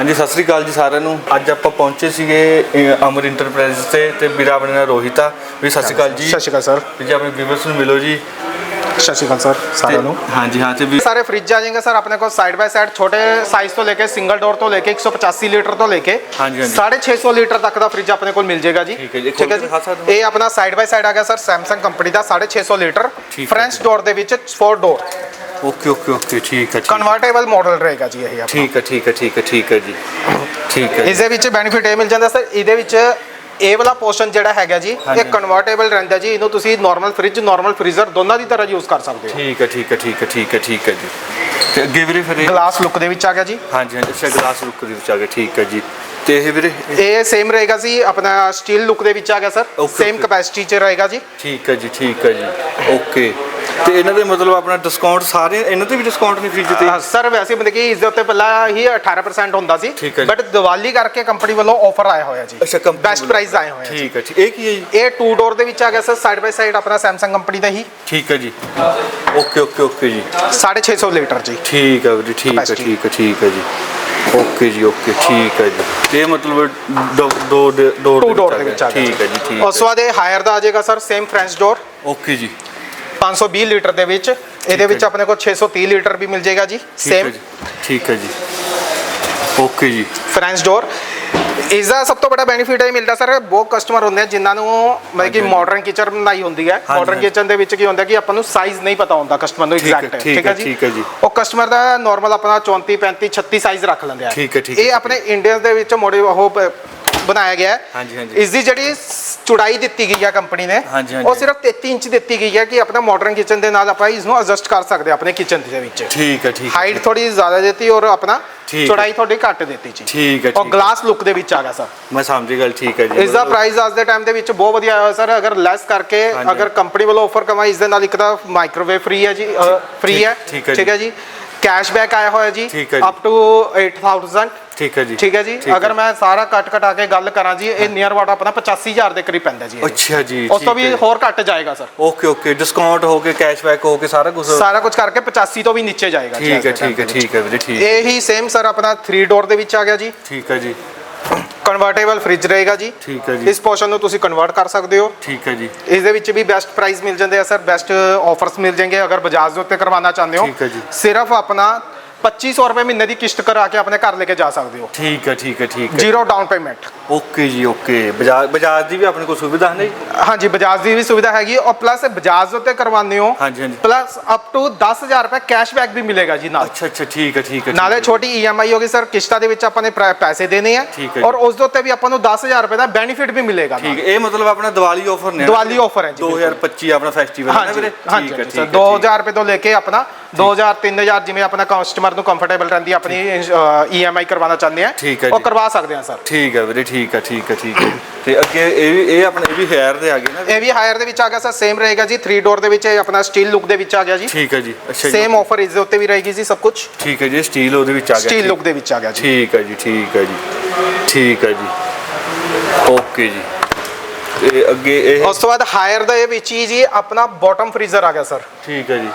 ਹਾਂਜੀ ਸਤਿ ਸ੍ਰੀ ਅਕਾਲ ਜੀ ਸਾਰਿਆਂ ਨੂੰ। ਅੱਜ ਆਪਾਂ ਪਹੁੰਚੇ ਸੀਗੇ ਅ, ਅਮਰ ਇੰਟਰਪ੍ਰਾਈਜ਼ ਤੇ ਤੇ ਵੀਰਾ ਆਪਣੇ ਨਾਲ ਰੋਹਿਤ। ਆ ਵੀ ਸਤਿ ਸ੍ਰੀ ਅਕਾਲ ਜੀ। ਸਤਿ ਸ਼੍ਰੀ ਅਕਾਲ ਸਰ। ਵੀ ਜੀ ਆਪਣੇ ਵੀਵਰਸ ਨੂੰ ਮਿਲੋ ਜੀ। ਸਤਿ ਸ਼੍ਰੀ ਅਕਾਲ ਸਰ ਸਾਰਿਆਂ ਨੂੰ ਹਾਂਜੀ ਹਾਂ ਤੇ ਵੀ ਸਾਰੇ ਫ੍ਰਿਜ ਆ ਜਾਏंगे ਸਰ ਆਪਣੇ ਕੋਲ ਸਾਈਡ ਬਾਈ ਸਾਈਡ ਛੋਟੇ ਸਾਈਜ਼ ਤੋਂ ਲੈ ਕੇ ਸਿੰਗਲ ਡੋਰ ਤੋਂ ਲੈ ਕੇ 185 ਲੀਟਰ ਤੋਂ ਲੈ ਕੇ ਹਾਂਜੀ, ਹਾਂਜੀ। 650 ਲੀਟਰ ਤੱਕ ਦਾ ਫ੍ਰਿਜ ਆਪਣੇ ਕੋਲ ਮਿਲ ਜਾਏਗਾ ਜੀ ਠੀਕ ਹੈ ਜੀ? ਇਹ ਆਪਣਾ ਸਾਈਡ ਬਾਈ ਸਾਈਡ ਆ ਗਿਆ ਸਰ Samsung ਕੰਪਨੀ ਦਾ 650 ਲੀਟਰ ਫ੍ਰੈਂਚ। ਡੋਰ ਦੇ ਵਿੱਚ 4 ਡੋਰ ਓਕੇ ਓਕੇ ਓਕੇ ਠੀਕ ਹੈ ਕਨਵਰਟੇਬਲ ਮਾਡਲ ਰਹੇਗਾ ਜੀ ਇਹ ਆਪਣਾ ਠੀਕ ਹੈ ਠੀਕ ਹੈ ਠੀਕ ਹੈ ਠੀਕ ਹੈ ਜੀ ਠੀਕ ਹੈ। ਇਸ ਦੇ ਵਿੱਚ ਬੈਨੀਫਿਟ ਇਹ ਮਿਲ ਜਾਂਦਾ ਸਰ ਇਹਦੇ ਵਿੱਚ ਇਹ ਵਾਲਾ ਪੋਰਸ਼ਨ ਜਿਹੜਾ ਹੈਗਾ ਜੀ। ਇਹ ਕਨਵਰਟੇਬਲ ਰਹਿੰਦਾ ਜੀ ਇਹਨੂੰ ਤੁਸੀਂ ਨਾਰਮਲ ਫ੍ਰਿਜ ਨਾਰਮਲ ਫ੍ਰੀਜ਼ਰ ਦੋਨਾਂ ਦੀ ਤਰ੍ਹਾਂ ਯੂਜ਼ ਕਰ ਸਕਦੇ ਹੋ। ਠੀਕ ਹੈ ਠੀਕ ਹੈ ਠੀਕ ਹੈ ਠੀਕ ਹੈ ਠੀਕ ਹੈ ਜੀ। ਤੇ ਅੱਗੇ ਵੀਰੇ ਫਿਰ ਗਲਾਸ ਲੁੱਕ ਦੇ ਵਿੱਚ ਆ ਗਿਆ ਜੀ। ਹਾਂਜੀ ਹਾਂਜੀ ਅੱਛਾ ਗਲਾਸ ਰੁੱਕ ਦੇ ਵਿੱਚ ਆ ਗਿਆ ਠੀਕ ਹੈ ਜੀ। ਤੇ ਇਹ ਵੀਰੇ ਇਹ ਸੇਮ ਰਹੇਗਾ ਜੀ ਆਪਣਾ ਸਟੀਲ ਲੁੱਕ ਦੇ ਵਿੱਚ ਆ ਗਿਆ ਸਰ ਸੇਮ. ਕਪੈਸਿਟੀ ਚ ਰਹੇਗਾ ਜੀ। ਠੀਕ ਹੈ ਜੀ ਠੀਕ ਹੈ ਜੀ। ਓਕੇ ਤੇ ਇਹਨਾਂ ਦੇ ਮਤਲਬ ਆਪਣਾ ਡਿਸਕਾਊਂਟ ਸਾਰੇ ਇਹਨਾਂ ਤੇ ਵੀ ਡਿਸਕਾਊਂਟ ਨਹੀਂ ਫ੍ਰਿਜ ਤੇ ਸਰ ਵੈਸੇ ਮਤਲਬ ਕਿ ਇਸ ਦੇ ਉੱਤੇ ਪਹਿਲਾਂ ਹੀ 18% ਹੁੰਦਾ ਸੀ ਠੀਕ ਹੈ ਜੀ। ਬਟ ਦੀਵਾਲੀ ਕਰਕੇ ਕੰਪਨੀ ਵੱਲੋਂ ਆਫਰ ਆਇਆ ਹੋਇਆ ਜੀ। ਅੱਛਾ ਬੈਸਟ ਪ੍ਰਾਈਸ ਆਏ ਹੋਏ ਆ ਜੀ। ਠੀਕ ਹੈ ਠੀਕ ਇਹ ਕੀ ਹੈ ਜੀ? ਇਹ 2 ਡੋਰ ਦੇ ਵਿੱਚ ਆ ਗਿਆ ਸਰ ਸਾਈਡ ਬਾਈ ਸਾਈਡ ਆਪਣਾ Samsung ਕੰਪਨੀ ਦਾ ਹੀ। ਠੀਕ ਹੈ ਜੀ। ਓਕੇ ਓਕੇ ਓਕੇ ਜੀ। 650 ਲੀਟਰ ਜੀ। ਠੀਕ ਹੈ ਵੀਰੇ ਠੀਕ ਹੈ Capacity। ਠੀਕ ਹੈ ਠੀਕ ਹੈ ਜੀ। ਓਕੇ ਜੀ ਓਕੇ ਠੀਕ ਹੈ ਜੀ। ਤੇ ਇਹ ਮਤਲਬ ਦੋ ਦੋ ਦੇ- ਦੋ 2 ਡੋਰ ਦੇ ਵਿੱਚ ਆ ਗਿਆ ਠੀਕ ਹੈ ਜੀ ਠੀਕ ਉਸ ਤੋਂ ਬਾਅਦ ਇਹ ਹਾਇਰ ਦਾ ਆ ਜਾਏਗਾ sir same French door okay ਜੀ। 520 ਲੀਟਰ ਦੇ ਵਿੱਚ ਇਹਦੇ ਵਿੱਚ। ਆਪਣੇ ਕੋਲ 630 ਲੀਟਰ ਵੀ ਮਿਲ ਜਾਏਗਾ ਜੀ ਸੇਮ ਠੀਕ ਹੈ ਜੀ ਓਕੇ ਜੀ ਫ੍ਰੈਂਚ ਡੋਰ ਇਸ ਦਾ ਸਭ ਤੋਂ ਵੱਡਾ ਬੈਨੀਫਿਟ ਇਹ ਮਿਲਦਾ ਸਰ ਬਹੁਤ ਕਸਟਮਰ ਹੁੰਦੇ ਆ ਜਿਨ੍ਹਾਂ ਨੂੰ ਮਤਲਬ ਕਿ। ਮਾਡਰਨ ਕਿਚਨ ਬਣਾਈ ਹੁੰਦੀ ਹੈ ਮਾਡਰਨ। ਕਿਚਨ ਦੇ ਵਿੱਚ ਕੀ ਹੁੰਦਾ ਕਿ ਆਪਾਂ ਨੂੰ ਸਾਈਜ਼ ਨਹੀਂ ਪਤਾ ਹੁੰਦਾ ਕਸਟਮਰ ਨੂੰ ਐਗਜ਼ੈਕਟ ਠੀਕ ਹੈ, ਠੀਕ ਹੈ ਜੀ। ਉਹ ਕਸਟਮਰ ਦਾ ਨਾਰਮਲ ਆਪਣਾ 34 35 36 ਸਾਈਜ਼ ਰੱਖ ਲੈਂਦੇ ਆ ਇਹ ਆਪਣੇ ਇੰਡੀਆ ਦੇ ਵਿੱਚ ਮੋੜੇ ਉਹ ਬਣਾਇਆ ਗਿਆ ਹੈ ਹਾਂਜੀ, ਹਾਂਜੀ। ਇਸ ਦੀ ਜਿਹੜੀ ਚੌੜਾਈ ਦਿੱਤੀ ਗਈ ਹੈ ਕੰਪਨੀ ਨੇ ਹਾਂਜੀ, ਹਾਂਜੀ। ਉਹ ਸਿਰਫ 33 ਇੰਚ ਦਿੱਤੀ ਗਈ ਹੈ ਕਿ ਆਪਣਾ ਮਾਡਰਨ ਕਿਚਨ ਦੇ ਨਾਲ ਆਪਾਂ ਇਸ ਨੂੰ ਐਡਜਸਟ ਕਰ ਸਕਦੇ ਹਾਂ ਆਪਣੇ ਕਿਚਨ ਦੇ ਵਿੱਚ ਠੀਕ ਹੈ ਠੀਕ ਹੈ ਹਾਈਟ ਥੋੜੀ ਜ਼ਿਆਦਾ ਦਿੱਤੀ ਔਰ ਆਪਣਾ ਠੀਕ ਹੈ। ਚੌੜਾਈ ਥੋੜੀ ਘੱਟ ਦਿੱਤੀ ਜੀ ਠੀਕ ਹੈ ਔਰ ਠੀਕ ਹੈ। ਗਲਾਸ ਲੁੱਕ ਦੇ ਵਿੱਚ ਆ ਗਿਆ ਸਰ ਮੈਂ ਸਮਝ ਗੱਲ ਠੀਕ ਹੈ ਜੀ ਇਸ ਦਾ ਪ੍ਰਾਈਸ ਅੱਜ ਦੇ ਟਾਈਮ ਦੇ ਵਿੱਚ ਬਹੁਤ ਵਧੀਆ ਆਇਆ ਸਰ ਅਗਰ ਲੈਸ ਕਰਕੇ ਹਾਂਜੀ। ਅਗਰ ਕੰਪਨੀ ਵੱਲੋਂ ਆਫਰ ਕਰਵਾ ਇਸ ਦੇ ਨਾਲ ਇੱਕ ਤਾਂ ਮਾਈਕ੍ਰੋਵੇਵ ਫ੍ਰੀ ਹੈ ਜੀ ਫ੍ਰੀ ਠੀਕ- ਹੈ ਠੀਕ ਹੈ ਜੀ। ਠੀਕ ਹੈ ਜੀ ਕੈਸ਼ਬੈਕ ਆਇਆ ਹੋਇਆ ਜੀ ਠੀਕ ਹੈ ਜੀ। ਅਪ ਟੂ 8000 ਠੀਕ ਹੈ ਜੀ। ਠੀਕ ਹੈ ਜੀ। ਅਗਰ ਮੈਂ ਸਾਰਾ ਕੱਟ ਕਟਾ ਕੇ ਗੱਲ ਕਰਾਂ ਜੀ ਇਹ ਨੀਅਰ ਅਬਾਊਟ ਆਪਣਾ 85000 ਦੇ ਕਰੀਬ ਪੈਂਦਾ ਜੀ। ਅੱਛਾ ਜੀ ਉਸ ਤੋਂ ਵੀ ਹੋਰ ਘੱਟ ਜਾਏਗਾ ਸਰ। Okay okay. ਡਿਸਕਾਊਂਟ ਹੋ ਕੇ ਕੈਸ਼ਬੈਕ ਹੋ ਕੇ ਸਾਰਾ ਕੁਝ ਸਾਰਾ ਕੁਝ ਕਰਕੇ 85 ਤੋਂ ਵੀ ਨੀਚੇ ਜਾਏਗਾ ਠੀਕ ਹੈ ਠੀਕ ਹੈ। ਠੀਕ ਹੈ ਵੀਰੇ ਠੀਕ ਹੈ। ਇਹੀ ਸੇਮ ਸਰ ਆਪਣਾ 3 ਡੋਰ ਦੇ ਵਿੱਚ ਆ ਗਿਆ ਜੀ। ਠੀਕ ਹੈ ਜੀ। ਕਨਵਰਟੇਬਲ ਫ੍ਰਿਜ ਰਹੇਗਾ ਜੀ। ਠੀਕ ਹੈ ਜੀ। ਇਸ ਪੋਰਸ਼ਨ ਨੂੰ ਤੁਸੀਂ ਕਨਵਰਟ ਕਰ ਸਕਦੇ ਹੋ। ਠੀਕ ਹੈ ਜੀ। ਇਸ ਦੇ ਵਿੱਚ ਵੀ ਬੈਸਟ ਪ੍ਰਾਈਸ ਮਿਲ ਜਾਂਦੇ ਆ ਸਰ। ਬੈਸਟ ਆਫਰਸ ਮਿਲ ਜਾਣਗੇ ਅਗਰ ਬਜਾਜ ਦੇ ਉੱਤੇ ਕਰਵਾਉਣਾ ਚਾਹੁੰਦੇ ਹੋ। ਠੀਕ ਹੈ ਜੀ। ਸਿਰਫ ਆਪਣਾ 2500 ਰੁਪਏ ਮਹੀਨੇ ਦੀ ਕਿਸ਼ਤ ਕਰਾ ਕੇ ਆਪਣੇ ਘਰ ਲੈ ਕੇ ਜਾ ਸਕਦੇ ਹੋ। ਠੀਕ ਹੈ ਠੀਕ ਹੈ ਠੀਕ ਹੈ। Zero down payment. ਓਕੇ ਜੀ ਓਕੇ। ਬਜਾਜ ਬਜਾਜ ਦੀ ਵੀ ਆਪਣੇ ਕੋਲ ਸੁਵਿਧਾ ਹੈ ਨਹੀਂ? ਹਾਂਜੀ ਬਜਾਜ ਦੀ ਵੀ ਸੁਵਿਧਾ ਹੈਗੀ ਔਰ ਪਲੱਸ ਬਜਾਜ ਉੱਤੇ ਕਰਵਾਉਂਦੇ ਹੋ। ਹਾਂਜੀ, ਹਾਂਜੀ। ਪਲੱਸ ਅਪ ਟੂ 10000 ਰੁਪਏ ਕੈਸ਼ਬੈਕ ਵੀ ਮਿਲੇਗਾ ਜੀ ਨਾਲ। ਅੱਛਾ ਅੱਛਾ ਠੀਕ ਹੈ ਠੀਕ ਹੈ ਨਾਲੇ। ਛੋਟੀ ਈਐਮਆਈ ਹੋਗੀ ਸਰ ਕਿਸ਼ਤਾਂ ਦੇ ਵਿੱਚ ਆਪਾਂ ਨੇ ਪ੍ਰਾ- ਪੈਸੇ ਦੇਣੇ ਆ। ਠੀਕ ਹੈ ਔਰ। ਉਸ ਦੇ ਉੱਤੇ ਵੀ ਆਪਾਂ ਨੂੰ 10000 ਰੁਪਏ ਦਾ ਬੈਨੀਫਿਟ ਵੀ ਮਿਲੇਗਾ ਨਾਲ। ਠੀਕ ਹੈ ਇਹ ਮਤਲਬ ਆਪਣਾ ਦੀਵਾਲੀ ਆਫਰ ਨੇ ਦੀਵਾਲੀ offer ਹੈ ਜੀ, 2025 ਆਪਣਾ ਫੈਸਟੀਵਲ ਹੈ ਨਾ ਹਾਂਜੀ ਵੀਰੇ? ਠੀਕ ਹੈ ਸਰ ਠੀਕ ਹੈ। 2000 ਰੁਪਏ ਤੋਂ ਲੈ ਕੇ ਆਪਣਾ 2000 3000 ਜਿਵੇਂ ਆਪਣਾ ਕਸਟਮਰ ਨੂੰ ਕੰਫਰਟੇਬਲ ਰਹਿੰਦੀ ਹੈ ਆਪਣੀ ਈਐਮਆਈ ਕਰਵਾਉਣਾ ਚਾਹੁੰਦੇ ਆ ਠੀਕ ਹੈ ਉਹ ਜੀ। ਕਰਵਾ ਸਕਦੇ ਆ ਸਰ ਠੀਕ ਹੈ ਵੀਰੇ ਠੀਕ ਹੈ ਠੀਕ ਹੈ ਠੀਕ ਹੈ ਤੇ ਅੱਗੇ ਇਹ ਵੀ ਇਹ ਆਪਣੇ ਇਹ ਵੀ ਹੈਰ ਦੇ ਆ ਗਏ ਨਾ? ਇਹ ਵੀ ਹਾਇਰ ਦੇ ਵਿੱਚ ਆ ਗਿਆ ਸਰ ਸੇਮ ਰਹੇਗਾ ਜੀ 3 ਡੋਰ ਦੇ ਵਿੱਚ ਇਹ ਆਪਣਾ ਸਟੀਲ ਲੁੱਕ ਦੇ ਵਿੱਚ ਆ ਗਿਆ ਜੀ। ਠੀਕ ਹੈ ਜੀ ਅੱਛਾ ਜੀ। ਸੇਮ ਆਫਰ ਇਸ ਦੇ ਉੱਤੇ ਵੀ ਰਹੇਗੀ ਜੀ ਸਭ ਕੁਝ ਠੀਕ ਹੈ ਜੀ ਸਟੀਲ ਉਹਦੇ ਵਿੱਚ ਆ ਗਿਆ ਸਟੀਲ ਠੀਕ- ਲੁੱਕ ਦੇ ਵਿੱਚ ਆ ਗਿਆ ਜੀ। ਠੀਕ ਹੈ ਜੀ ਠੀਕ ਹੈ ਜੀ। ਠੀਕ ਹੈ ਜੀ। ਓਕੇ ਜੀ। ਤੇ ਅੱਗੇ ਇਹ ਉਸ ਤੋਂ ਬਾਅਦ ਹਾਇਰ ਦੇ ਵਿੱਚ ਹੀ ਜੀ ਆਪਣਾ ਬਾਟਮ ਫ੍ਰੀਜ਼ਰ ਆ ਗਿਆ ਸਰ ਠੀਕ ਹੈ ਜੀ।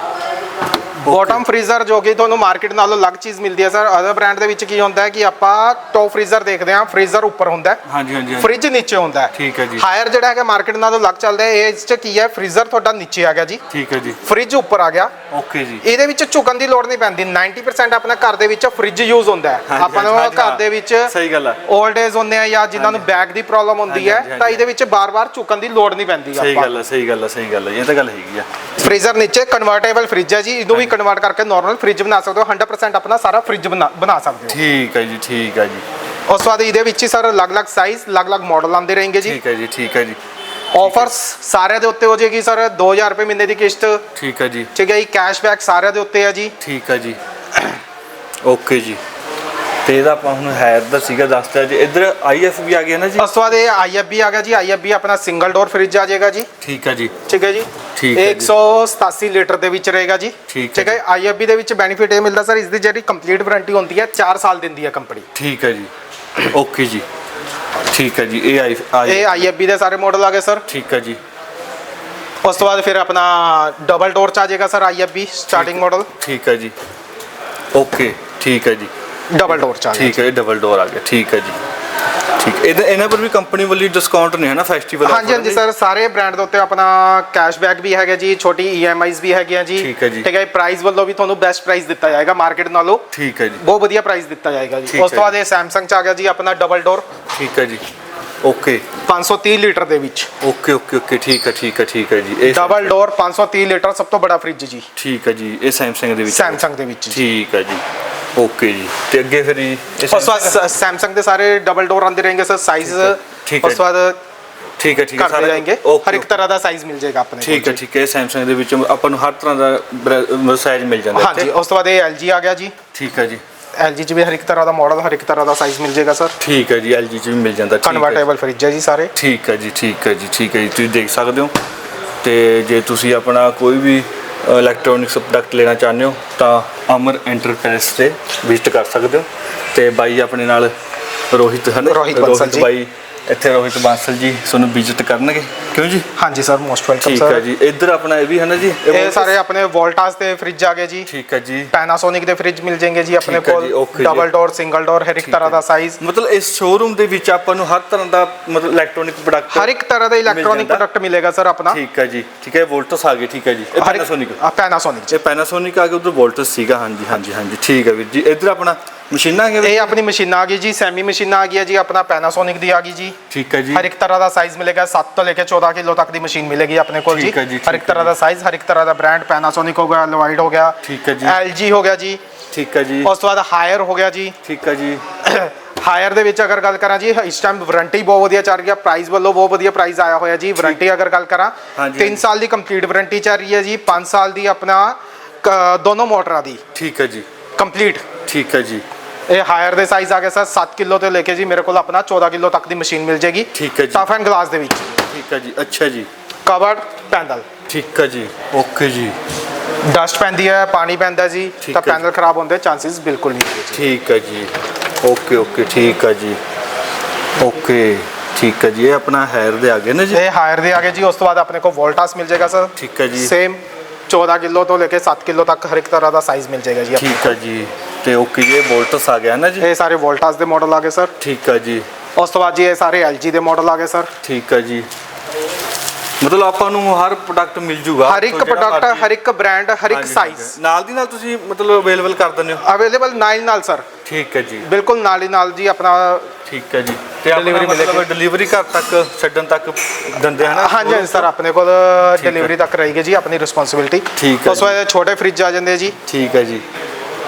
ਬਾਟਮ ਫ੍ਰੀਜ਼ਰ ਜੋ ਕਿ ਤੁਹਾਨੂੰ ਮਾਰਕੀਟ ਨਾਲੋਂ ਅਲੱਗ ਚੀਜ਼ ਮਿਲਦੀ ਹੈ ਸਰ ਅਦਰ ਬ੍ਰਾਂਡ ਦੇ ਵਿੱਚ ਕੀ ਹੁੰਦਾ ਹੈ ਕਿ ਆਪਾਂ ਟੌਪ ਫ੍ਰੀਜ਼ਰ ਦੇਖਦੇ ਹਾਂ ਫ੍ਰੀਜ਼ਰ ਉੱਪਰ ਹੁੰਦਾ ਹੈ ਹਾਂਜੀ ਹਾਂਜੀ। ਫ੍ਰਿਜ ਨੀਚੇ ਹੁੰਦਾ ਹੈ। ਠੀਕ ਹੈ ਜੀ। ਹਾਇਰ ਜਿਹੜਾ ਹੈਗਾ ਮਾਰਕੀਟ ਨਾਲੋਂ ਅਲੱਗ ਚੱਲਦਾ ਹੈ ਇਹ ਇਸ ਚ ਕੀ ਹੈ ਫ੍ਰੀਜ਼ਰ ਤੁਹਾਡਾ ਨੀਚੇ ਆ ਗਿਆ ਜੀ। ਠੀਕ ਹੈ ਜੀ। ਫ੍ਰਿਜ ਉੱਪਰ ਆ ਗਿਆ। ਓਕੇ ਜੀ। ਇਹਦੇ ਵਿੱਚ ਝੁਕਣ ਦੀ ਲੋੜ ਨਹੀਂ ਪੈਂਦੀ। 90% ਆਪਣਾ ਘਰ ਦੇ ਵਿੱਚ ਫ੍ਰਿਜ ਯੂਜ਼ ਹੁੰਦਾ ਹੈ। ਆਪਾਂ ਨੂੰ ਘਰ ਦੇ ਵਿੱਚ ਸਹੀ ਗੱਲ ਹੈ 올ਡ ਏਜ ਹੁੰਦੇ ਆ ਜਾਂ ਜਿਨ੍ਹਾਂ ਨੂੰ ਬੈਕ ਦੀ ਪ੍ਰੋਬਲਮ ਹੁੰਦੀ ਹੈ ਤਾਂ ਇਹਦੇ ਵਿੱਚ ਬਾਰ-ਬਾਰ ਝੁਕਣ ਦੀ ਲੋੜ ਨਹੀਂ ਪੈਂਦੀ ਸਹੀ ਆਪਾਂ। ਗੱਲ ਹੈ ਸਹੀ ਗੱਲ ਹੈ ਸਹੀ ਗੱਲ ਹੈ ਇਹ ਤਾਂ ਗੱਲ ਹੈਗੀ ਆ। ਫ੍ਰੀਜ਼ਰ ਨੀਚੇ ਕਨਵਰਟੇਬਲ ਫ੍ਰਿਜ ਹੈ ਜੀ। ਇਹਨੂੰ ਵੀ ਕਨਵਰਟ ਕਰਕੇ ਨਾਰਮਲ ਫ੍ਰਿਜ ਬਣਾ ਸਕਦੇ ਹੋ। 100% ਆਪਣਾ ਸਾਰਾ ਫ੍ਰਿਜ ਬਣਾ ਬਣਾ ਸਕਦੇ ਹੋ। ਠੀਕ ਹੈ ਜੀ ਠੀਕ ਹੈ ਜੀ। ਉਸ ਤੋਂ ਬਾਅਦ ਇਹਦੇ ਵਿੱਚ ਹੀ ਸਰ ਅਲੱਗ-ਅਲੱਗ ਸਾਈਜ਼ ਅਲੱਗ-ਅਲੱਗ ਮਾਡਲ ਆਉਂਦੇ ਰਹਿਣਗੇ ਜੀ। ਠੀਕ ਹੈ ਜੀ ਠੀਕ ਹੈ ਜੀ। ਆਫਰਸ ਸਾਰਿਆਂ ਦੇ ਉੱਤੇ ਹੋ ਜਾਏਗੀ ਸਰ। 2000 ਰੁਪਏ ਮਹੀਨੇ ਦੀ ਕਿਸ਼ਤ। ਠੀਕ ਹੈ ਜੀ। ਠੀਕ ਹੈ ਜੀ ਕੈਸ਼ਬੈਕ ਸਾਰਿਆਂ ਦੇ ਉੱਤੇ ਹੈ ਜੀ। ਠੀਕ ਹੈ ਜੀ। ਓਕੇ ਜੀ। ਤੇ ਇਹਦਾ ਆਪਾਂ ਹੁਣ ਹੈਰ ਦਾ ਸੀਗਾ ਦੱਸਤਾ ਜੀ। ਇੱਧਰ ਆਈਐਫ ਵੀ ਆ ਗਿਆ ਨਾ ਜੀ? ਉਸ ਤੋਂ ਬਾਅਦ ਇਹ ਆਈਐਫਬੀ ਆ ਗਿਆ ਜੀ। ਆਈਐਫਬੀ ਆਪਣਾ ਸਿੰਗਲ ਡੋਰ ਫ੍ਰਿਜ ਆ ਜਾਏਗਾ ਜੀ। ਠੀਕ ਹੈ ਜੀ। ਠੀਕ ਹੈ ਜੀ। ਠੀਕ ਹੈ ਇਹ ਜੀ। 187 ਲੀਟਰ ਦੇ ਵਿੱਚ ਰਹੇਗਾ ਜੀ। ਠੀਕ ਹੈ ਠੀਕ ਹੈ ਆਈਐਫਬੀ ਦੇ ਵਿੱਚ ਬੈਨੀਫਿਟ ਇਹ ਮਿਲਦਾ ਸਰ ਇਸ ਦੀ ਜਿਹੜੀ ਕੰਪਲੀਟ ਵਾਰੰਟੀ ਹੁੰਦੀ ਹੈ 4 ਸਾਲ ਦਿੰਦੀ ਹੈ ਕੰਪਨੀ ਠੀਕ ਹੈ ਜੀ। ਓਕੇ ਜੀ। ਠੀਕ ਹੈ ਜੀ। ਇਹ ਆਈ ਇਹ ਆਈਐਫਬੀ ਦੇ ਸਾਰੇ ਮਾਡਲ ਆ ਗਏ ਸਰ ਠੀਕ ਹੈ ਜੀ। ਉਸ ਤੋਂ ਬਾਅਦ ਫਿਰ ਆਪਣਾ ਡਬਲ ਡੋਰ ਚ ਆ ਜਾਏਗਾ ਸਰ ਆਈਐਫਬੀ ਸਟਾਰਟਿੰਗ ਮਾਡਲ ਠੀਕ ਹੈ ਜੀ। ਓਕੇ। ਠੀਕ ਹੈ ਜੀ। ਡਬਲ ਡੋਰ ਚ ਆ ਗਿਆ ਠੀਕ ਹੈ ਇਹ ਡਬਲ ਡੋਰ ਆ ਗਿਆ। ਠੀਕ ਹੈ ਜੀ। ਠੀਕ। ਇਹਦੇ ਇਹਨਾਂ ਪਰ ਵੀ ਕੰਪਨੀ ਵੱਲੋਂ ਡਿਸਕਾਊਂਟ ਨਹੀਂ ਹੈ ਨਾ ਫੈਸਟੀਵਲ ਹਾਂਜੀ ਹਾਂਜੀ ਸਰ ਸਾਰੇ ਬ੍ਰਾਂਡ ਦੇ ਉੱਤੇ ਆਪਣਾ ਕੈਸ਼ਬੈਕ ਵੀ ਹੈਗਾ ਜੀ ਛੋਟੀ ਈਐਮਆਈਜ਼ ਵੀ ਹੈਗੀਆਂ ਜੀ। ਠੀਕ ਹੈ ਜੀ। ਠੀਕ ਹੈ ਪ੍ਰਾਈਸ ਵੱਲੋਂ ਵੀ ਤੁਹਾਨੂੰ ਬੈਸਟ ਪ੍ਰਾਈਸ ਦਿੱਤਾ ਜਾਏਗਾ ਮਾਰਕੀਟ ਨਾਲੋਂ। ਠੀਕ ਹੈ ਜੀ। ਬਹੁਤ ਵਧੀਆ ਪ੍ਰਾਈਸ ਦਿੱਤਾ ਜਾਏਗਾ ਜੀ। ਉਸ ਤੋਂ ਬਾਅਦ ਇਹ Samsung ਚ ਆ ਗਿਆ ਜੀ ਆਪਣਾ ਡਬਲ ਡੋਰ ਠੀਕ ਹੈ ਜੀ। ਓਕੇ 530 ਲੀਟਰ ਦੇ ਵਿੱਚ। ਓਕੇ ਓਕੇ ਓਕੇ ਠੀਕ ਹੈ ਠੀਕ ਹੈ ਠੀਕ ਹੈ ਜੀ। ਇਹ ਡਬਲ ਡੋਰ 530 ਲੀਟਰ ਸਭ ਤੋਂ ਬੜਾ ਫ੍ਰਿਜ ਜੀ। ਠੀਕ ਹੈ ਜੀ ਇਹ ਸੈਮਸੰਗ ਦੇ ਵਿੱਚ Samsung ਦੇ ਵਿੱਚ ਠੀਕ ਹੈ ਜੀ। ਓਕੇ ਜੀ। ਤੇ ਅੱਗੇ ਫਿਰ ਜੀ ਉਸ ਬਾਅਦ Samsung ਦੇ? ਸਾਰੇ ਡਬਲ ਡੋਰ ਆਉਂਦੇ ਰਹਿਣਗੇ ਸਰ ਸਾਈਜ਼ ਠੀਕ ਹੈ। ਉਸ ਬਾਅਦ ਠੀਕ ਹੈ ਠੀਕ ਹੈ ਜਾਏंगे ਓਕੇ ਹਰ ਇੱਕ ਤਰ੍ਹਾਂ ਦਾ ਸਾਈਜ਼ ਮਿਲ ਜਾਏਗਾ ਆਪਣੇ ਠੀਕ ਹੈ ਠੀਕ ਹੈ ਸੈਮਸੰਗ ਦੇ ਵਿੱਚ ਆਪਾਂ ਨੂੰ ਹਰ ਤਰ੍ਹਾਂ ਦਾ ਸਾਈਜ਼ ਮਿਲ ਜਾਂਦਾ ਹਾਂਜੀ। ਉਸ ਤੋਂ ਬਾਅਦ ਇਹ LG ਆ ਗਿਆ ਜੀ। ਠੀਕ ਹੈ ਜੀ। LG ਚ ਵੀ ਹਰ ਇੱਕ ਤਰ੍ਹਾਂ ਦਾ ਮਾਡਲ ਹਰ ਇੱਕ ਤਰ੍ਹਾਂ ਦਾ ਸਾਈਜ਼ ਮਿਲ ਜਾਏਗਾ ਸਰ ਠੀਕ ਹੈ ਜੀ LG ਚ ਵੀ ਮਿਲ ਜਾਂਦਾ ਠੀਕ ਹੈ। ਕਨਵਰਟੇਬਲ ਫ੍ਰਿਜ ਹੈ ਜੀ ਸਾਰੇ। ਠੀਕ ਹੈ ਜੀ ਠੀਕ ਹੈ ਜੀ ਠੀਕ ਹੈ ਜੀ ਤੁਸੀਂ ਦੇਖ ਸਕਦੇ ਹੋ। ਤੇ ਜੇ ਤੁਸੀਂ ਆਪਣਾ ਕੋਈ ਵੀ ਇਲੈਕਟ੍ਰੋਨਿਕਸ ਪ੍ਰੋਡਕਟ ਲੈਣਾ ਚਾਹੁੰਦੇ ਹੋ ਤਾਂ ਅਮਰ ਐਂਟਰਪ੍ਰਾਈਜ਼ ਤੇ ਵਿਜ਼ਿਟ ਕਰ ਸਕਦੇ ਹੋ। ਤੇ ਬਾਈ ਆਪਣੇ ਨਾਲ ਰੋਹਿਤ ਹਨ ਰੋਹਿਤ ਬਾਂਸਲ ਜੀ। ਬਾਈ ਇੱਥੇ ਰੋਹਿਤ ਬਾਂਸਲ ਜੀ ਤੁਹਾਨੂੰ ਵਿਜ਼ਿਟ ਕਰਨਗੇ। ਕਿਉਂ ਜੀ? ਹਾਂਜੀ ਸਰ ਮੋਸਟ ਵੈਲਕਮ ਠੀਕ ਹੈ ਸਰ। ਜੀ। ਇੱਧਰ ਆਪਣਾ ਇਹ ਵੀ ਹੈ ਨਾ ਜੀ? ਇਹ ਸਾਰੇ ਆਪਣੇ ਵੋਲਟਾਸ ਦੇ ਫ੍ਰਿਜ ਆ ਗਏ ਜੀ। ਠੀਕ ਹੈ ਜੀ। ਪੈਨਾਸੋਨਿਕ ਦੇ ਫ੍ਰਿਜ ਮਿਲ ਜਾਣਗੇ ਜੀ ਆਪਣੇ ਠੀਕ ਹੈ ਕੋਲ। ਜੀ, okay ਜੀ। ਡਬਲ ਡੋਰ ਸਿੰਗਲ ਡੋਰ ਹਰ ਇੱਕ ਤਰ੍ਹਾਂ ਦਾ ਸਾਈਜ਼ ਮਤਲਬ ਇਸ ਸ਼ੋਰੂਮ ਦੇ ਵਿੱਚ ਆਪਾਂ ਨੂੰ ਹਰ ਤਰ੍ਹਾਂ ਦਾ ਮਤਲਬ ਇਲੈਕਟ੍ਰੋਨਿਕ ਪ੍ਰੋਡਕਟ ਹਰ ਇੱਕ ਤਰ੍ਹਾਂ ਦਾ ਇਲੈਕਟ੍ਰੋਨਿਕ ਜਾਂਦਾ। ਪ੍ਰੋਡਕਟ ਮਿਲੇਗਾ ਸਰ ਆਪਣਾ। ਠੀਕ ਹੈ ਜੀ। ਠੀਕ ਹੈ ਵੋਲਟਸ ਆ ਗਏ ਠੀਕ ਹੈ ਜੀ। ਇਹ ਪੈਨਾਸੋਨਿਕ ਪੈਨਾਸੋਨਿਕ ਇਹ ਪੈਨਾਸੋਨਿਕ ਆ ਗਿਆ ਉਧਰ ਵੋਲਟਸ ਸੀਗਾ। ਹਾਂਜੀ ਹਾਂਜੀ ਹਾਂਜੀ। ਠੀਕ ਹੈ ਵੀਰ ਜੀ। ਇੱਧਰ ਆਪਣਾ ਮਸ਼ੀਨਾਂ ਆ ਗਿਆ ਇਹ ਆਪਣੀ ਮਸ਼ੀਨਾਂ ਆ ਗਈ ਜੀ ਸੈਮੀ ਮਸ਼ੀਨਾਂ ਆ ਗਈ ਜੀ ਆਪਣਾ ਪੈਨਾਸੋਨਿਕ ਦੀ ਆ ਗਈ ਜੀ। ਠੀਕ ਹੈ ਜੀ। ਹਰ ਇੱਕ ਤਰ੍ਹਾਂ ਦਾ ਸਾਈਜ਼ ਮਿਲੇਗਾ 7 ਤੋਂ ਲੈ ਕੇ 14 ਕਿਲੋ ਤੱਕ ਦੀ ਮਸ਼ੀਨ ਮਿਲੇਗੀ ਆਪਣੇ ਕੋਲ ਜੀ। ਹਰ ਇੱਕ ਤਰ੍ਹਾਂ ਦਾ ਸਾਈਜ਼ ਹਰ ਇੱਕ ਤਰ੍ਹਾਂ ਦਾ ਬ੍ਰਾਂਡ ਪੈਨਾਸੋਨਿਕ ਹੋ ਗਿਆ ਲੋਇਡ ਹੋ ਗਿਆ ਠੀਕ ਹੈ ਜੀ। LG ਹੋ ਗਿਆ ਜੀ। ਠੀਕ ਹੈ ਜੀ। ਉਸ ਤੋਂ ਬਾਅਦ ਹਾਇਰ ਹੋ ਗਿਆ ਜੀ। ਠੀਕ ਹੈ ਜੀ। ਹਾਇਰ ਦੇ ਵਿੱਚ ਅਗਰ ਗੱਲ ਕਰਾਂ ਜੀ ਇਸ ਟਾਈਮ ਵਾਰੰਟੀ ਬਹੁਤ ਵਧੀਆ ਚੱਲ ਰਹੀ ਹੈ ਪ੍ਰਾਈਸ ਵੱਲੋਂ ਬਹੁਤ ਵਧੀਆ ਪ੍ਰਾਈਸ ਆਇਆ ਹੋਇਆ ਜੀ ਵਾਰੰਟੀ ਅਗਰ ਗੱਲ ਕਰਾਂ ਹਾਂਜੀ, 3 ਹਾਂਜੀ। ਸਾਲ ਦੀ ਕੰਪਲੀਟ ਵਾਰੰਟੀ ਚੱਲ ਰਹੀ ਹੈ ਜੀ 5 ਸਾਲ ਦੀ ਆਪਣਾ ਕ- ਦੋਨੋਂ ਮੋਟਰਾਂ ਦੀ। ਠੀਕ ਹੈ ਜੀ। ਕੰਪਲੀਟ ਠੀਕ ਹੈ ਜੀ। ਇਹ ਹਾਇਰ ਦੇ ਸਾਈਜ਼ ਆ ਗਿਆ ਸਰ 7 ਕਿਲੋ ਤੋਂ ਲੈ ਕੇ ਜੀ ਮੇਰੇ ਕੋਲ ਆਪਣਾ 14 ਕਿਲੋ ਤੱਕ ਦੀ ਮਸ਼ੀਨ ਮਿਲ ਜੇਗੀ ਠੀਕ ਹੈ ਜੀ। ਟਫ ਐਂਡ ਗਲਾਸ ਦੇ ਵਿੱਚ ਠੀਕ ਹੈ ਜੀ ਅੱਛਾ ਜੀ ਕਵਰਡ ਪੈਨਲ ਠੀਕ ਹੈ ਜੀ ਓਕੇ ਜੀ ਡਸਟ ਪੈਂਦੀ ਹੈ ਪਾਣੀ ਪੈਂਦਾ ਜੀ ਠੀਕ ਤਾਂ ਹੈ ਜੀ। ਪੈਨਲ ਖਰਾਬ ਹੋਣ ਦੇ ਚਾਂਸਸ ਬਿਲਕੁਲ ਨਹੀਂ ਹੈ ਜੀ ਠੀਕ ਹੈ ਜੀ ਓਕੇ ਓਕੇ ਠੀਕ ਹੈ ਜੀ ਓਕੇ ਠੀਕ ਹੈ ਜੀ ਇਹ ਆਪਣਾ ਹੈਰ ਦੇ ਆ ਗਏ ਨਾ ਜੀ ਇਹ ਹਾਇਰ ਦੇ ਆ ਗਏ ਜੀ ਉਸ ਤੋਂ ਬਾਅਦ ਆਪਣੇ ਕੋਲ ਵੋਲਟਾਸ ਮਿਲ ਜਾਏਗਾ ਸਰ ਠੀਕ ਹੈ ਜੀ ਸੇਮ 14 ਕਿਲੋ ਤੋਂ ਲੈ ਕੇ 7 ਕਿਲੋ ਤੱਕ ਹਰ ਇੱਕ ਤਰ੍ਹਾਂ ਦਾ ਸਾਈਜ਼ ਮਿਲ ਜਾਏਗਾ ਜੀ ਆਪਣੇ ਠੀਕ ਹੈ ਜੀ ਤੇ ਓਕੇ ਇਹ ਵੋਲਟਸ ਆ ਗਿਆ ਨਾ ਜੀ? ਇਹ ਸਾਰੇ ਵੋਲਟਾਸ ਦੇ ਮਾਡਲ ਆ ਗਏ ਸਰ ਠੀਕ ਹੈ ਜੀ। ਉਸ ਤੋਂ ਬਾਅਦ ਜੀ ਇਹ ਸਾਰੇ LG ਦੇ ਮਾਡਲ ਆ ਗਏ ਸਰ ਠੀਕ ਹੈ ਜੀ। ਮਤਲਬ ਆਪਾਂ ਨੂੰ ਹਰ ਪ੍ਰੋਡਕਟ ਮਿਲ ਜੂਗਾ ਹਰ ਇੱਕ ਪ੍ਰੋਡਕਟ ਹਰ ਇੱਕ ਬ੍ਰਾਂਡ ਹਰ ਇੱਕ ਸਾਈਜ਼। ਨਾਲ ਦੀ ਨਾਲ ਤੁਸੀਂ ਮਤਲਬ ਅਵੇਲੇਬਲ ਕਰ ਦਿੰਦੇ ਹੋ? ਅਵੇਲੇਬਲ ਨਾਲ ਨਾਲ ਸਰ ਠੀਕ ਹੈ ਜੀ। ਬਿਲਕੁਲ ਨਾਲ ਹੀ ਨਾਲ ਜੀ ਆਪਣਾ ਠੀਕ ਹੈ ਜੀ। ਤੇ ਡਿਲੀਵਰੀ ਮਿਲੇਗੀ। ਡਿਲੀਵਰੀ ਘਰ ਤੱਕ ਛੱਡਣ ਤੱਕ ਦਿੰਦੇ ਹਨ ਹਾਂਜੀ ਸਰ ਆਪਣੇ ਕੋਲ ਡਿਲੀਵਰੀ ਤੱਕ ਰਹੇਗੀ ਜੀ ਆਪਣੀ ਰਿਸਪੌਂਸਿਬਿਲਟੀ ਠੀਕ ਹੈ ਉਸ ਬਾਅਦ ਛੋਟੇ ਫ੍ਰਿਜ ਆ ਜਾਂਦੇ ਜੀ। ਠੀਕ ਹੈ ਜੀ।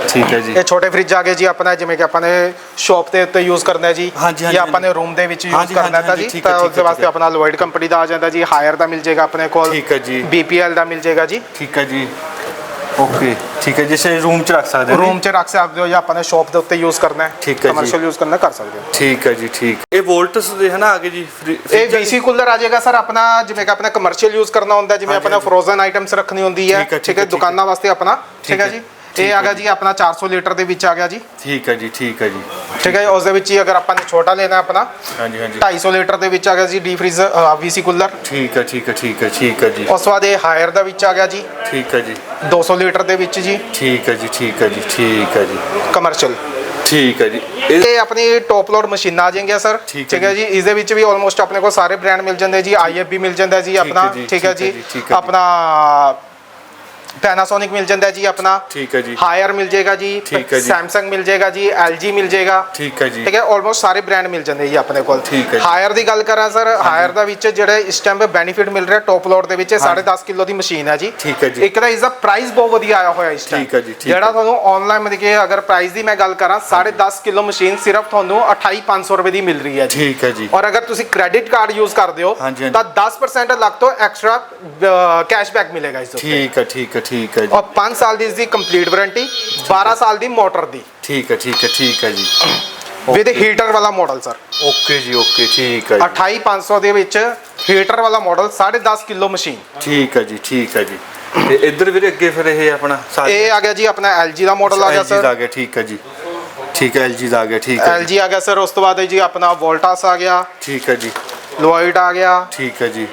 ਠੀਕ ਹੈ ਜੀ। ਇਹ ਛੋਟੇ ਫ੍ਰਿਜ ਆ ਗਏ ਜੀ ਆਪਣਾ ਜਿਵੇਂ ਕਿ ਆਪਾਂ ਨੇ ਸ਼ਾਪ ਦੇ ਉੱਤੇ ਯੂਜ਼ ਕਰਨਾ ਹੈ ਜੀ। ਹਾਂਜੀ, ਹਾਂਜੀ, ਜਾਂ ਆਪਾਂ ਨੇ ਰੂਮ ਦੇ ਵਿੱਚ ਯੂਜ਼ ਹਾਂਜੀ, ਕਰਨਾ ਹੈ ਤਾਂ ਹਾਂਜੀ, ਜੀ ਠੀਕ ਹੈ, ਤਾਂ ਠੀਕ ਉਸ ਦੇ ਹੈ, ਵਾਸਤੇ ਠੀਕ। ਆਪਣਾ ਲੋਇਡ ਕੰਪਨੀ ਦਾ ਆ ਜਾਂਦਾ ਜੀ ਹਾਇਰ ਦਾ ਮਿਲ ਜਾਏਗਾ ਆਪਣੇ ਕੋਲ। ਠੀਕ ਹੈ ਜੀ। BPL ਦਾ ਮਿਲ ਜਾਏਗਾ ਜੀ। ਠੀਕ ਹੈ ਜੀ। ਓਕੇ ਠੀਕ ਹੈ ਜਿਸੇ ਰੂਮ ਚ ਰੱਖ ਸਕਦੇ ਹੋ ਰੂਮ 'ਚ ਰੱਖ ਸਕਦੇ ਹੋ ਜਾਂ ਆਪਾਂ ਨੇ ਸ਼ਾਪ ਦੇ ਉੱਤੇ ਯੂਜ਼ ਕਰਨਾ ਹੈ। ਠੀਕ ਹੈ ਜੀ। ਕਮਰਸ਼ੀਅਲ ਯੂਜ਼ ਕਰਨਾ ਕਰ ਸਕਦੇ ਹੋ। ਠੀਕ ਹੈ ਜੀ ਠੀਕ। ਇਹ ਵੋਲਟਸ ਦੇ ਹੈ ਨਾ ਆਗੇ ਜੀ ਫ੍ਰੀ- ਇਹ ਫ੍ਰਿਜ ਆ ਕੂਲਰ ਆ ਜਾਏਗਾ ਸਰ ਆਪਣਾ ਜਿਵੇਂ ਕਿ ਆਪਣਾ ਕਮਰਸ਼ੀਅਲ ਯੂਜ਼ ਕਰਨਾ ਹੁੰਦਾ ਜਿਵੇਂ ਆਪਣਾ। ਫਰੋਜ਼ਨ ਆਈਟਮਸ ਰੱਖਣੀ ਹੁੰਦੀ ਹੈ ਠੀਕ ਹੈ, ਠੀਕ। ਦੁਕਾਨਾਂ ਵਾਸਤੇ ਆਪਣਾ। ਠੀਕ ਹੈ। ਜੀ। ਇਹ ਆ ਗਿਆ ਜੀ ਆਪਣਾ 400 ਲੀਟਰ ਦੇ ਵਿੱਚ ਆ ਗਿਆ ਜੀ ਠੀਕ ਹੈ ਜੀ ਠੀਕ ਹੈ ਜੀ ਠੀਕ ਹੈ ਉਸ ਦੇ ਵਿੱਚ ਹੀ ਅਗਰ ਆਪਾਂ ਨੇ ਛੋਟਾ ਲੈਣਾ ਆਪਣਾ ਹਾਂਜੀ ਹਾਂਜੀ 250 ਲੀਟਰ ਦੇ ਵਿੱਚ ਆ ਗਿਆ ਜੀ ਡੀ ਫ੍ਰੀਜ਼ ਵੀਸੀ ਕੂਲਰ ਠੀਕ ਹੈ ਠੀਕ ਹੈ ਠੀਕ ਹੈ ਠੀਕ ਹੈ ਜੀ ਉਸ ਤੋਂ ਬਾਅਦ ਇਹ ਹਾਇਰ ਦਾ ਵਿੱਚ ਆ ਗਿਆ ਜੀ ਠੀਕ ਹੈ ਜੀ 200 ਲੀਟਰ ਦੇ ਵਿੱਚ ਜੀ ਠੀਕ ਹੈ ਜੀ ਠੀਕ ਹੈ ਜੀ ਠੀਕ ਹੈ ਜੀ ਕਮਰਸ਼ੀਅਲ ਠੀਕ ਹੈ ਜੀ ਇਹ ਆਪਣੀ ਟੌਪ ਲੋਡ ਮਸ਼ੀਨਾਂ ਆ ਜਾਣਗੀਆਂ ਸਰ ਠੀਕ ਹੈ ਜੀ ਇਸ ਦੇ ਵਿੱਚ ਵੀ ਆਲਮੋਸਟ ਆਪਣੇ ਕੋਲ ਸਾਰੇ ਬ੍ਰਾਂਡ ਮਿਲ ਜਾਂਦੇ ਜੀ ਆਈਐਫ ਵੀ ਮਿਲ ਜਾਂਦਾ ਜੀ ਆਪਣਾ ਠੀਕ ਹੈ ਜੀ। ਆਪਣਾ ਪੈਨਾਸੋਨਿਕ ਮਿਲ ਜਾਂਦਾ ਜੀ ਆਪਣਾ। ਠੀਕ ਹੈ ਜੀ। ਹਾਇਰ ਮਿਲ ਜਾਏਗਾ ਜੀ ਠੀਕ ਹੈ ਜੀ। ਸੈਮਸੰਗ ਮਿਲ ਜਾਏਗਾ ਜੀ LG ਮਿਲ ਜਾਏਗਾ। ਠੀਕ ਹੈ ਜੀ। ਠੀਕ ਹੈ ਆਲਮੋਸਟ ਸਾਰੇ ਬ੍ਰਾਂਡ ਮਿਲ ਜਾਂਦੇ ਜੀ ਆਪਣੇ ਕੋਲ। ਠੀਕ ਹੈ। ਹਾਇਰ ਦੀ ਗੱਲ ਕਰਾਂ ਸਰ ਹਾਇਰ ਦਾ ਵਿੱਚ ਜਿਹੜੇ ਇਸ ਟਾਈਮ ਬੈਨੀਫਿਟ ਮਿਲ ਰਿਹਾ ਟੌਪ ਲੋਡ ਦੇ ਵਿੱਚ 10.5 ਕਿਲੋ ਦੀ ਮਸ਼ੀਨ ਹੈ ਜੀ। ਠੀਕ ਹੈ ਜੀ। ਇੱਕ ਤਾਂ ਇਸ ਦਾ ਪ੍ਰਾਈਸ ਬਹੁਤ ਵਧੀਆ ਆਇਆ ਹੋਇਆ ਇਸ ਟਾਈਮ ਠੀਕ ਹੈ ਜੀ, ਜਿਹੜਾ। ਤੁਹਾਨੂੰ ਆਨਲਾਈਨ ਮਤਲਬ ਕਿ ਅਗਰ ਪ੍ਰਾਈਸ ਦੀ ਮੈਂ ਗੱਲ ਕਰਾਂ 10.5 ਕਿਲੋ ਮਸ਼ੀਨ ਸਿਰਫ ਤੁਹਾਨੂੰ 28500 ਰੁਪਏ ਦੀ ਮਿਲ ਰਹੀ ਹੈ ਜੀ। ਠੀਕ ਹੈ ਜੀ। ਔਰ ਅਗਰ ਤੁਸੀਂ ਕ੍ਰੈਡਿਟ ਕਾਰਡ ਯੂਜ਼ ਕਰਦੇ ਹੋ। ਤਾਂ 10% ਅਲੱਗ ਤੋਂ ਐਕਸਟਰਾ ਕੈਸ਼ਬੈਕ ਮਿਲੇਗਾ ਇਸ ਉੱਤੇ। ਠੀਕ ਹੈ ਠੀਕ ਹੈ। ਠੀਕ ਹੈ ਜੀ। ਔਰ 5 ਸਾਲ ਦੀ ਇਸ ਦੀ ਕੰਪਲੀਟ ਵਾਰੰਟੀ 12 ਸਾਲ ਦੀ ਮੋਟਰ ਦੀ। ਠੀਕ ਹੈ ਠੀਕ ਹੈ ਠੀਕ ਹੈ ਜੀ। ਵਿਦ ਹੀਟਰ ਵਾਲਾ ਮਾਡਲ ਸਰ ਓਕੇ ਜੀ ਓਕੇ ਠੀਕ ਹੈ ਜੀ। 28500 ਦੇ ਵਿੱਚ ਹੀਟਰ ਵਾਲਾ ਮਾਡਲ 10.5 ਕਿਲੋ ਮਸ਼ੀਨ ਠੀਕ ਹੈ ਜੀ ਠੀਕ ਹੈ ਜੀ। ਤੇ ਇੱਧਰ ਵੀਰੇ ਅੱਗੇ ਫਿਰ ਇਹ ਆਪਣਾ ਇਹ ਆ ਗਿਆ ਜੀ ਆਪਣਾ LG ਦਾ ਮਾਡਲ ਆ ਗਿਆ LG ਸਰ ਆ ਗਿਆ ਠੀਕ ਹੈ ਜੀ। ਠੀਕ ਹੈ LG ਦਾ ਆ ਗਿਆ ਠੀਕ ਹੈ LG ਆ ਗਿਆ ਸਰ ਉਸ ਤੋਂ ਬਾਅਦ ਜੀ ਆਪਣਾ ਵੋਲਟਾਸ ਆ ਗਿਆ। ਠੀਕ ਹੈ ਜੀ। ਲੋਇਡ ਆ ਗਿਆ। ਠੀਕ ਹੈ ਜੀ।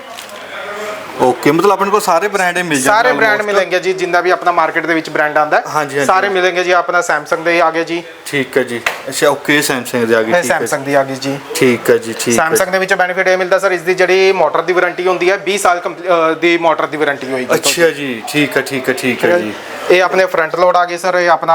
ਓਕੇ ਮਤਲਬ ਆਪਣੇ ਕੋਲ ਸਾਰੇ ਬ੍ਰਾਂਡ ਮਿਲ ਜਾਂਦੇ ਸਾਰੇ ਆ ਬ੍ਰਾਂਡ? ਮਿਲेंगे ਜੀ ਜਿੰਦਾ ਵੀ ਆਪਣਾ ਮਾਰਕੀਟ ਦੇ ਵਿੱਚ ਬ੍ਰਾਂਡ ਆਂਦਾ। ਸਾਰੇ ਮਿਲेंगे ਜੀ ਆਪਣਾ Samsung ਦੇ ਆਗੇ ਜੀ। ਠੀਕ ਹੈ ਜੀ। ਅੱਛਾ ਓਕੇ Samsung ਦੇ ਆ ਗਏ ਠੀਕ ਹੈ Samsung ਦੀ ਆਗੀ ਜੀ। ਠੀਕ ਹੈ ਜੀ ਠੀਕ Samsung ਦੇ ਵਿੱਚ ਬੈਨੀਫਿਟ ਇਹ ਮਿਲਦਾ ਸਰ ਇਸ ਦੀ ਜਿਹੜੀ ਮੋਟਰ ਦੀ ਵਾਰੰਟੀ ਹੁੰਦੀ ਹੈ 20 ਸਾਲ ਦੀ ਮੋਟਰ ਦੀ ਵਾਰੰਟੀ ਹੋਏਗੀ। ਅੱਛਾ ਜੀ ਠੀਕ ਹੈ ਠੀਕ ਹੈ ਠੀਕ ਹੈ ਜੀ। ਇਹ ਆਪਣੇ ਫਰੰਟ ਲੋਡ ਆ ਗਈ ਸਰ ਇਹ ਆਪਣਾ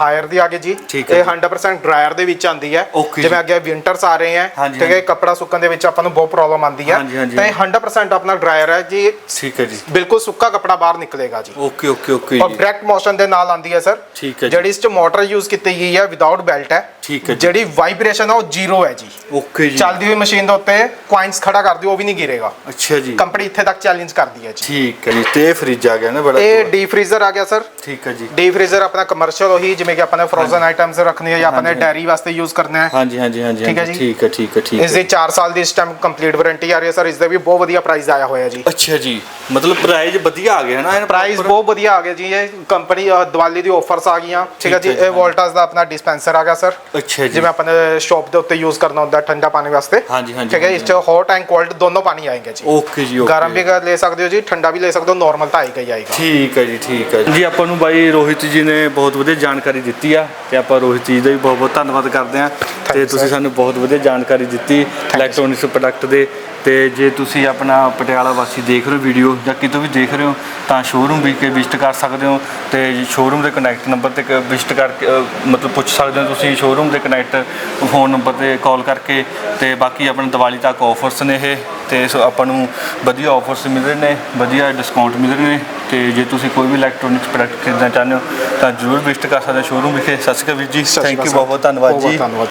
ਹਾਇਰ ਦੀ ਆ ਗਈ ਜੀ ਇਹ ਜੀ। 100% ਡਰਾਇਰ ਦੇ ਵਿੱਚ ਆਂਦੀ ਹੈ ਜਿਵੇਂ। ਅੱਗੇ ਵਿੰਟਰਸ ਆ ਰਹੇ ਹੈ ਠੀਕ ਹੈ। ਕੱਪੜਾ ਸੁੱਕਣ ਦੇ ਵਿੱਚ ਆਪਾਂ ਨੂੰ ਬਹੁਤ ਪ੍ਰੋਬਲਮ ਆਂਦੀ ਹੈ। ਤਾਂ ਇਹ 100% ਆਪਣਾ ਡਰਾਇਰ ਹੈ ਜੀ ਠੀਕ ਹੈ ਜੀ ਬਿਲਕੁਲ ਸੁੱਕਾ ਕੱਪੜਾ ਬਾਹਰ ਨਿਕਲੇਗਾ ਜੀ ਓਕੇ ਓਕੇ ਓਕੇ ਜੀ ਡਾਇਰੈਕਟ ਮੋਸ਼ਨ ਦੇ ਨਾਲ ਆਂਦੀ ਹੈ ਸਰ ਠੀਕ ਹੈ ਜੀ। ਜਿਹੜੀ ਇਸ ਚ ਮੋਟਰ ਯੂਜ਼ ਕੀਤੀ ਗਈ ਹੈ ਵਿਦਆਊਟ ਬੈਲਟ ਹੈ ਠੀਕ ਹੈ ਜੀ। ਜਿਹੜੀ ਵਾਈਬ੍ਰੇਸ਼ਨ ਹੈ ਉਹ ਜ਼ੀਰੋ ਹੈ ਜੀ। ਓਕੇ ਜੀ। ਚੱਲਦੀ ਹੋਈ ਮਸ਼ੀਨ ਦੇ ਉੱਤੇ ਕੁਆਇਨਸ ਖੜਾ ਕਰ ਦਿਓ ਉਹ ਵੀ ਨਹੀਂ ਗਿਰੇਗਾ। ਅੱਛਾ ਜੀ। ਕੰਪਨੀ ਇੱਥੇ ਤੱਕ ਚੈਲੰਜ ਕਰਦੀ ਹੈ ਜੀ। ਠੀਕ ਹੈ ਜੀ ਤੇ ਇਹ ਫ੍ਰਿਜ ਆ ਗਿਆ ਨਾ ਬੜਾ ਇਹ ਡੀ ਫ੍ਰੀਜ਼ਰ ਆ ਗਿਆ ਸਰ ਠੀਕ ਹੈ ਜੀ। ਡੀ ਫ੍ਰੀਜ਼ਰ ਆਪਣਾ ਕਮਰਸ਼ੀਅਲ ਉਹੀ ਜਿਵੇਂ ਕਿ ਆਪਾਂ ਨੇ ਫਰੋਜ਼ਨ ਆਈਟਮਸ ਰੱਖਣੀ ਹੈ ਜਾਂ ਆਪਾਂ ਨੇ ਹਾਂਜੀ। ਡੈਰੀ ਵਾਸਤੇ ਯੂਜ਼ ਕਰਨਾ ਹੈ। ਹਾਂਜੀ ਹਾਂਜੀ ਹਾਂਜੀ ਠੀਕ ਹੈ ਹਾਂਜੀ, ਜੀ। ਠੀਕ ਹੈ ਠੀਕ ਹੈ ਠੀਕ ਇਸ ਹੈ। ਦੀ 4 ਸਾਲ ਦੀ ਇਸ ਟਾਈਮ ਕੰਪਲੀਟ ਵਾਰੰਟੀ ਆ ਰਹੀ ਹੈ ਸਰ ਇਸ ਦਾ ਵੀ ਬਹੁਤ ਵਧੀਆ ਪ੍ਰਾਈਸ ਆਇਆ ਹੋਇਆ ਜੀ। ਅੱਛਾ ਜੀ। ਮਤਲਬ ਪ੍ਰਾਈਸ ਵਧੀਆ ਆ ਗਿਆ ਨਾ? ਇਹਨਾਂ ਪ੍ਰਾਈਸ proper? ਬਹੁਤ ਵਧੀਆ ਆ ਗਿਆ ਜੀ। ਇਹ ਕੰਪਨੀ ਦੀਵਾਲੀ ਦੀ ਆਫਰਸ ਆ ਗਈਆਂ। ਠੀਕ ਹੈ ਠੀਕ ਜੀ ਹੈ ਜੀ, ਇਹ ਵੋਲਟਾਸ ਦਾ ਆਪਣਾ ਡਿਸਪੈਂਸਰ ਆ ਗਿਆ ਸਰ ਅੱਛਾ ਜੀ। ਜਿਵੇਂ ਆਪਾਂ ਨੇ ਸ਼ਾਪ ਦੇ ਉੱਤੇ ਯੂਜ਼ ਕਰਨਾ ਹੁੰਦਾ ਠੰਡਾ ਪਾਣੀ ਵਾਸਤੇ। ਹਾਂਜੀ, ਹਾਂਜੀ, ਠੀਕ ਹੈ ਇਸ। ਚ ਹੌਟ ਐਂਡ ਕੋਲਡ ਦੋਨੋਂ ਪਾਣੀ ਆਏਗੇ ਜੀ। ਓਕੇ ਜੀ ਓਕੇ ਗਰਮ ਵੀ ਕਰ ਲੈ ਸਕਦੇ ਹੋ ਜੀ ਠੰਡਾ ਵੀ ਲੈ ਸਕਦੇ ਹੋ ਨਾਰਮਲ ਤਾਂ ਆਏਗਾ ਹੀ ਆਏਗਾ। ਠੀਕ ਹੈ ਜੀ ਠੀਕ ਹੈ ਜੀ। ਆਪਾਂ ਨੂੰ ਬਾਈ ਰੋਹਿਤ ਜੀ ਨੇ ਬਹੁਤ ਵਧੀਆ ਜਾਣਕਾਰੀ ਦਿੱਤੀ ਆ ਤੇ ਆਪਾਂ ਰੋਹਿਤ ਜੀ ਦਾ ਵੀ ਬਹੁਤ ਬਹੁਤ ਧੰਨਵਾਦ ਕਰਦੇ ਆ ਤੇ you, ਤੁਸੀਂ sir. ਸਾਨੂੰ ਬਹੁਤ ਵਧੀਆ ਜਾਣਕਾਰੀ ਦਿੱਤੀ ਇਲੈਕਟ੍ਰੋਨਿਕਸ ਪ੍ਰੋਡਕਟ ਦੇ ਤੇ ਜੇ ਤੁਸੀਂ ਆਪਣਾ ਪਟਿਆਲਾ ਵਾਸੀ ਦੇਖ ਰਹੇ ਹੋ ਵੀਡੀਓ ਜਾਂ ਕਿਤੋਂ ਵੀ ਦੇਖ ਰਹੇ ਹੋ ਤਾਂ ਸ਼ੋਰੂਮ ਵੀ ਕੇ ਵਿਜ਼ਿਟ ਕਰ ਸਕਦੇ ਹੋ ਤੇ ਸ਼ੋਰੂਮ ਦੇ ਕਨੈਕਟ ਨੰਬਰ ਤੇ ਵਿਜ਼ਿਟ ਕਰਕੇ ਅ, ਮਤਲਬ ਪੁੱਛ ਸਕਦੇ ਹੋ ਤੁਸੀਂ ਸ਼ੋਰੂਮ ਦੇ ਕਨੈਕਟ ਫੋਨ ਨੰਬਰ ਤੇ ਕਾਲ ਕਰਕੇ ਤੇ ਬਾਕੀ ਆਪਣਾ ਦੀਵਾਲੀ ਤੱਕ ਆਫਰਸ ਨੇ ਇਹ ਤੇ ਸੋ ਆਪਾਂ ਨੂੰ ਵਧੀਆ ਆਫਰਸ ਮਿਲ ਰਹੇ ਨੇ ਵਧੀਆ ਡਿਸਕਾਊਂਟ ਮਿਲ ਰਹੇ ਨੇ ਤੇ ਜੇ ਤੁਸੀਂ ਕੋਈ ਵੀ ਇਲੈਕਟ੍ਰੋਨਿਕਸ ਪ੍ਰੋਡਕਟ ਖਰੀਦਣਾ ਚਾਹੁੰਦੇ ਹੋ ਤਾਂ ਜਰੂਰ ਵਿਜ਼ਿਟ ਕਰ ਸਕਦੇ ਹੋ ਸ਼ੋਰੂਮ ਵਿਖੇ। ਸਤਿ ਸ਼੍ਰੀ ਅਕਾਲ ਵੀਰ ਜੀ। ਸਤਿ ਸ਼੍ਰੀ ਥੈਂਕ ਯੂ ਬਹੁਤ ਬਹੁਤ ਧੰਨਵਾਦ ਬਹੁਤ ਜੀ। ਧੰਨਵਾਦ।